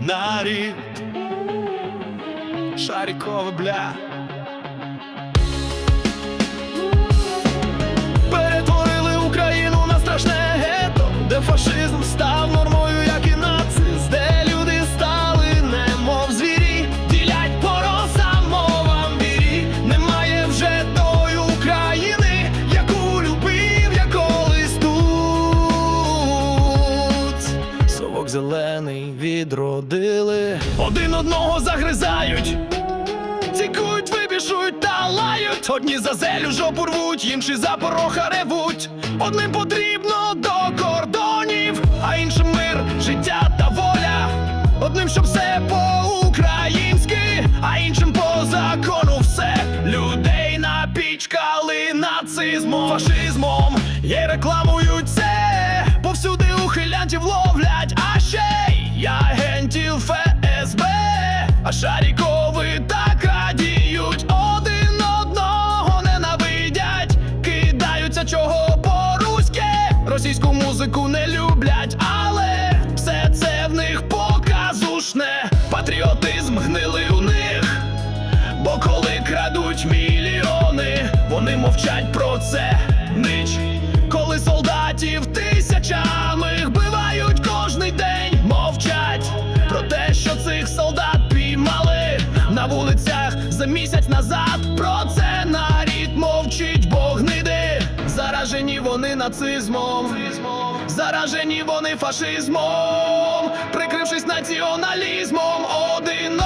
нарід. Шарікове бля. Відродили, один одного загризають. Тікують, вибішують та лають. Одні за зелю жопу рвуть, інші за пороха ревуть. Одним потрібно до кордонів, а іншим мир, життя та воля. Одним, щоб все по-українськи, а іншим по закону все. Людей напічкали нацизмом, фашизмом і рекламують це. Повсюди ухилянтів ловлять, а ще шарікови так радіють, один одного ненавидять, кидаються чого по-руськи, російську музику не люблять, але все це в них показушне, патріотизм гнили у них. Бо коли крадуть мільйони, вони мовчать про це. Нич. Вулицях за місяць назад. Про це нарід мовчить, бо гниди. Заражені вони нацизмом, заражені вони фашизмом, прикрившись націоналізмом, один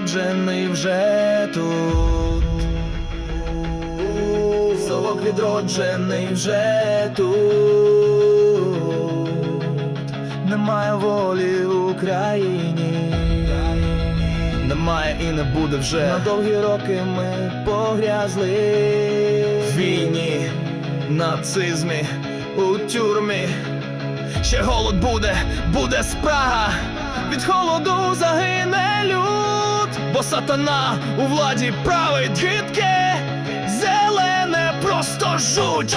відроджений вже тут. Совок відроджений вже тут. Немає волі в Україні. Немає і не буде вже. На довгі роки ми погрязли в війні, нацизмі, у тюрмі. Ще голод буде, буде спрага. Від холоду загине люд, бо сатана у владі править гидке, зелене просто жуть.